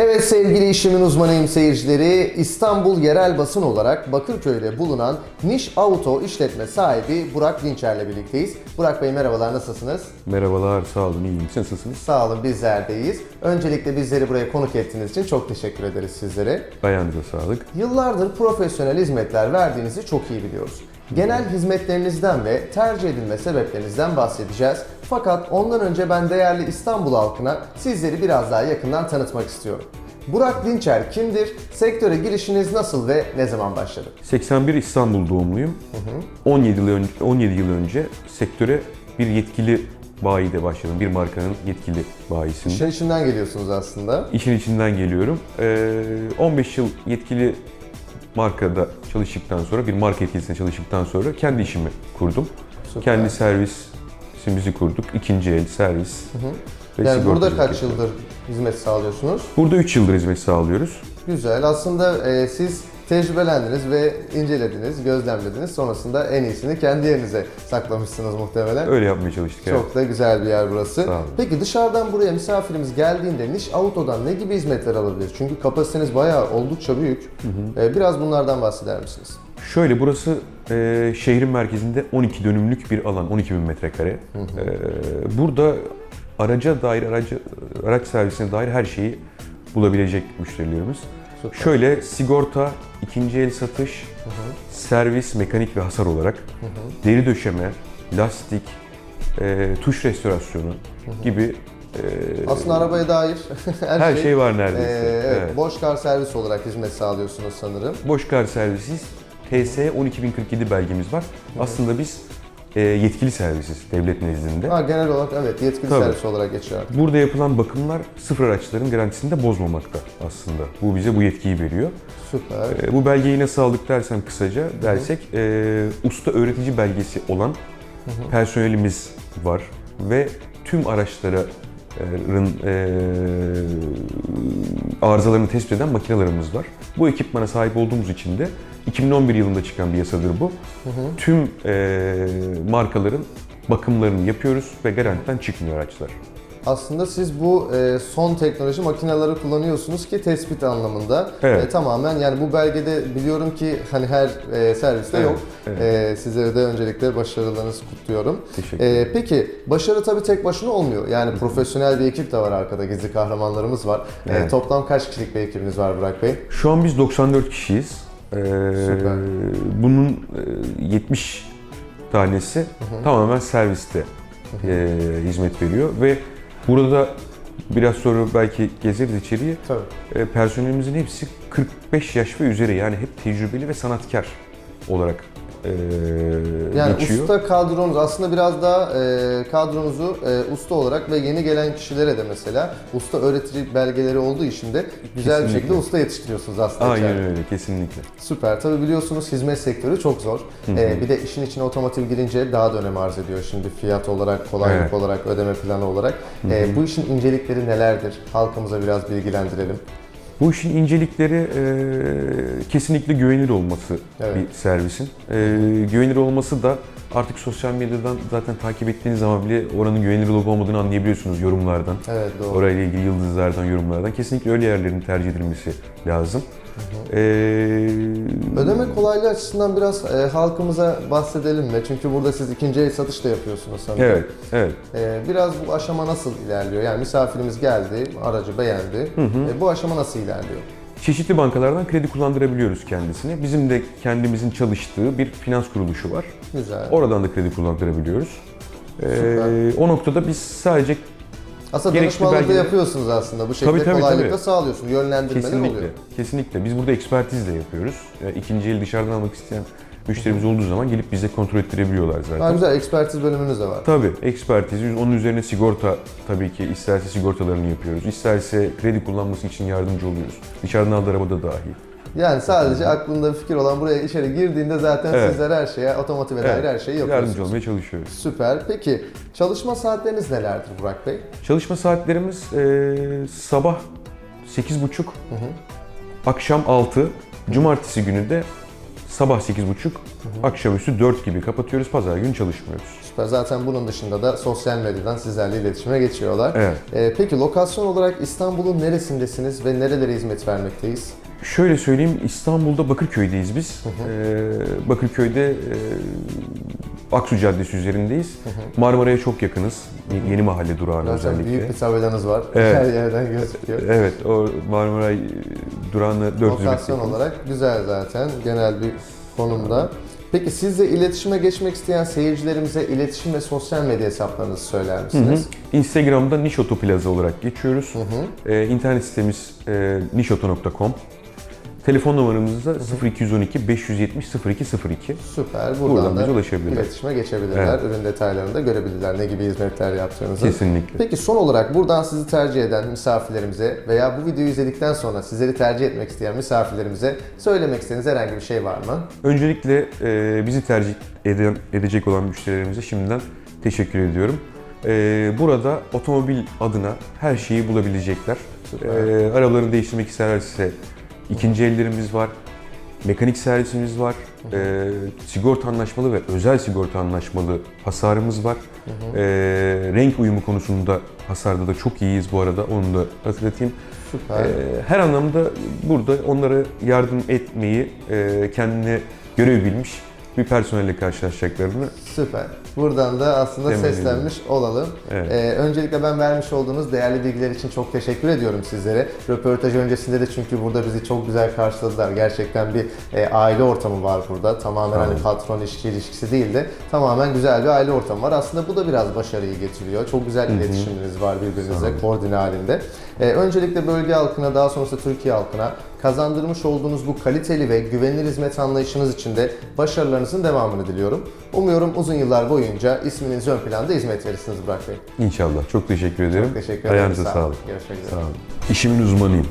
Evet sevgili işimin uzmanıyım seyircileri. İstanbul yerel basın olarak Bakırköy'de bulunan Niş Auto işletme sahibi Burak Dinçer'le birlikteyiz. Burak Bey merhabalar nasılsınız? Merhabalar, sağ olun, iyiyim. Siz nasılsınız? Sağ olun bizler deyiz. Öncelikle bizleri buraya konuk ettiğiniz için çok teşekkür ederiz sizlere. Ayağınıza sağlık. Yıllardır profesyonel hizmetler verdiğinizi çok iyi biliyoruz. Genel hizmetlerinizden ve tercih edilme sebeplerinizden bahsedeceğiz. Fakat ondan önce ben değerli İstanbul halkına sizleri biraz daha yakından tanıtmak istiyorum. Burak Dinçer kimdir? Sektöre girişiniz nasıl ve ne zaman başladı? 81 İstanbul doğumluyum. 17 yıl önce 17 yıl önce sektöre bir yetkili bayide başladım. Bir markanın yetkili bayisinde. İşin içinden geliyorsunuz aslında. İşin içinden geliyorum. Ee, 15 yıl yetkili markada çalıştıktan sonra, bir marka yetkilisinde çalıştıktan sonra kendi işimi kurdum. Süper. Kendi servisimizi kurduk. İkinci el servis. ve Yani burada kaç yapıyoruz. yıldır hizmet sağlıyorsunuz? Burada 3 yıldır hizmet sağlıyoruz. Güzel. Aslında e, siz tecrübelendiniz ve incelediniz, gözlemlediniz. Sonrasında en iyisini kendi yerinize saklamışsınız muhtemelen. Öyle yapmaya çalıştık. evet. Çok da güzel bir yer burası. Sağ olun. Peki dışarıdan buraya misafirimiz geldiğinde Niş Auto'dan ne gibi hizmetler alabilir? Çünkü kapasiteniz bayağı oldukça büyük. Ee, Biraz bunlardan bahseder misiniz? Şöyle burası e, şehrin merkezinde 12 dönümlük bir alan, 12 bin metrekare. E, burada araca dair, aracı, araç servisine dair her şeyi bulabilecek müşterilerimiz. Süper. Şöyle sigorta, ikinci el satış, servis, mekanik ve hasar olarak, deri döşeme, lastik, e, tuş restorasyonu gibi e, Aslında arabaya dair her, her şey var neredeyse. Ee, evet, Evet. Boş kar servis olarak hizmet sağlıyorsunuz sanırım. Boş kar servisiz. TS 12047 belgemiz var. Aslında biz e, yetkili servisiz devlet nezdinde. Ha, genel olarak evet yetkili Tabii. servis olarak geçiyor artık. Burada yapılan bakımlar sıfır araçların garantisini de bozmamakta aslında. Bu bize bu yetkiyi veriyor. Süper. E, bu belgeyi nasıl aldık dersem kısaca dersek e, usta öğretici belgesi olan personelimiz var ve tüm araçların e, arızalarını tespit eden makinelerimiz var. Bu ekipmana sahip olduğumuz için de 2011 yılında çıkan bir yasadır bu. Tüm e, markaların bakımlarını yapıyoruz ve garantiden çıkmıyor araçlar. Aslında siz bu e, son teknoloji makineleri kullanıyorsunuz ki tespit anlamında. Evet. E, tamamen yani bu belgede biliyorum ki hani her e, serviste Evet, yok. evet. E, sizlere de öncelikle başarılarınızı kutluyorum. Teşekkür E, peki başarı tabii tek başına olmuyor. Yani profesyonel bir ekip de var arkada gizli kahramanlarımız var. E, Evet. toplam kaç kişilik bir ekibiniz var Burak Bey? Şu an biz 94 kişiyiz. Ee, Süper. Bunun e, 70 tanesi tamamen serviste e, hizmet veriyor ve burada biraz sonra belki gezeriz içeriye. Tabii. E, personelimizin hepsi 45 yaş ve üzeri yani hep tecrübeli ve sanatkar olarak e, Yani geçiyor. usta kadronuz aslında biraz daha e, kadronuzu e, usta olarak ve yeni gelen kişilere de mesela usta öğretici belgeleri olduğu için de güzel bir Kesinlikle. şekilde usta yetiştiriyorsunuz aslında. Aynen içeride. öyle kesinlikle. Süper. Tabii biliyorsunuz hizmet sektörü çok zor. Ee, bir de işin içine otomotiv girince daha da önem arz ediyor şimdi fiyat olarak, kolaylık Evet. olarak, ödeme planı olarak. Ee, bu işin incelikleri nelerdir? Halkımıza biraz bilgilendirelim. Bu işin incelikleri e, kesinlikle güvenilir olması Evet. bir servisin. E, güvenilir olması da artık sosyal medyadan zaten takip ettiğiniz zaman bile oranın güvenilir olup olmadığını anlayabiliyorsunuz yorumlardan. Evet doğru. Orayla ilgili yıldızlardan, yorumlardan. Kesinlikle öyle yerlerin tercih edilmesi lazım. E, Ödeme kolaylığı açısından biraz e, halkımıza bahsedelim mi? Çünkü burada siz ikinci el satış da yapıyorsunuz sanırım. Evet, evet. Ee, biraz bu aşama nasıl ilerliyor? Yani misafirimiz geldi, aracı beğendi. E, bu aşama nasıl ilerliyor? Çeşitli bankalardan kredi kullandırabiliyoruz kendisine. Bizim de kendimizin çalıştığı bir finans kuruluşu var. Güzel. Oradan da kredi kullandırabiliyoruz. E, Süper. o noktada biz sadece Aslında gerekli danışmanlık da belgeleri- yapıyorsunuz aslında. Bu şekilde Tabii, tabii, kolaylıkla tabii. sağlıyorsunuz. Yönlendirmeler Kesinlikle. oluyor. Kesinlikle. Biz burada ekspertiz de yapıyoruz. İkinci el dışarıdan almak isteyen müşterimiz olduğu zaman gelip bize kontrol ettirebiliyorlar zaten. Ha, güzel ekspertiz bölümünüz de var. Tabii ekspertiz. Biz Onun üzerine sigorta tabii ki isterse sigortalarını yapıyoruz. İsterse kredi kullanması için yardımcı oluyoruz. Dışarıdan aldığı arabada dahil. Yani sadece aklında bir fikir olan buraya içeri girdiğinde zaten Evet. sizler her şeye, otomotive dair her şeyi Yardımcı yapıyorsunuz. olmaya çalışıyoruz. Süper. Peki çalışma saatleriniz nelerdir Burak Bey? Çalışma saatlerimiz e, sabah 8.30, akşam 6, cumartesi günü de sabah 8.30, akşamüstü 4 gibi kapatıyoruz. Pazar günü çalışmıyoruz. Süper. Zaten bunun dışında da sosyal medyadan sizlerle iletişime geçiyorlar. Evet. Ee, peki lokasyon olarak İstanbul'un neresindesiniz ve nerelere hizmet vermekteyiz? Şöyle söyleyeyim, İstanbul'da Bakırköy'deyiz biz. Ee, Bakırköy'de e, Aksu Caddesi üzerindeyiz. Marmara'ya çok yakınız. Yeni Mahalle durağına Zaten özellikle. büyük bir var. Evet. Her yerden gözüküyor. Evet, o Marmara e, durağına 400 Lokasyon olarak güzel zaten genel bir konumda. Peki siz de iletişime geçmek isteyen seyircilerimize iletişim ve sosyal medya hesaplarınızı söyler Hı hı. misiniz? Instagram'da Nişoto Plaza olarak geçiyoruz. Ee, internet sitemiz e, nişoto.com. Telefon numaramız da 0212 570 0202. Süper. Buradan, Buradan da bize ulaşabilirler. iletişime geçebilirler. Ürün detaylarını da görebilirler. Ne gibi hizmetler yaptığınızı. Kesinlikle. Peki son olarak buradan sizi tercih eden misafirlerimize veya bu videoyu izledikten sonra sizleri tercih etmek isteyen misafirlerimize söylemek istediğiniz herhangi bir şey var mı? Öncelikle e, bizi tercih eden, edecek olan müşterilerimize şimdiden teşekkür ediyorum. E, burada otomobil adına her şeyi bulabilecekler. E, arabalarını değiştirmek isterlerse ikinci ellerimiz var. Mekanik servisimiz var. E, sigorta anlaşmalı ve özel sigorta anlaşmalı hasarımız var. E, renk uyumu konusunda hasarda da çok iyiyiz bu arada. Onu da hatırlatayım. Süper. Ee, her anlamda burada onlara yardım etmeyi e, kendine görev bilmiş bir personelle karşılaşacaklarını Süper. Buradan da aslında Temenni seslenmiş olalım. Evet. Ee, öncelikle ben vermiş olduğunuz değerli bilgiler için çok teşekkür ediyorum sizlere. Röportaj öncesinde de çünkü burada bizi çok güzel karşıladılar. Gerçekten bir e, aile ortamı var burada. Tamamen hani patron işçi ilişkisi değil de tamamen güzel bir aile ortamı var. Aslında bu da biraz başarıyı getiriyor. Çok güzel iletişiminiz var birbirinize koordine halinde. Ee, öncelikle bölge halkına daha sonrasında Türkiye halkına kazandırmış olduğunuz bu kaliteli ve güvenilir hizmet anlayışınız için de başarılarınızın devamını diliyorum. Umuyorum uzun yıllar boyunca isminiz ön planda hizmet verirsiniz Burak Bey. inşallah. Çok teşekkür ederim. Çok teşekkür ederim. Ayağınıza Sağ olun. sağlık. Görüşmek üzere. Sağ olun. İşimin uzmanıyım.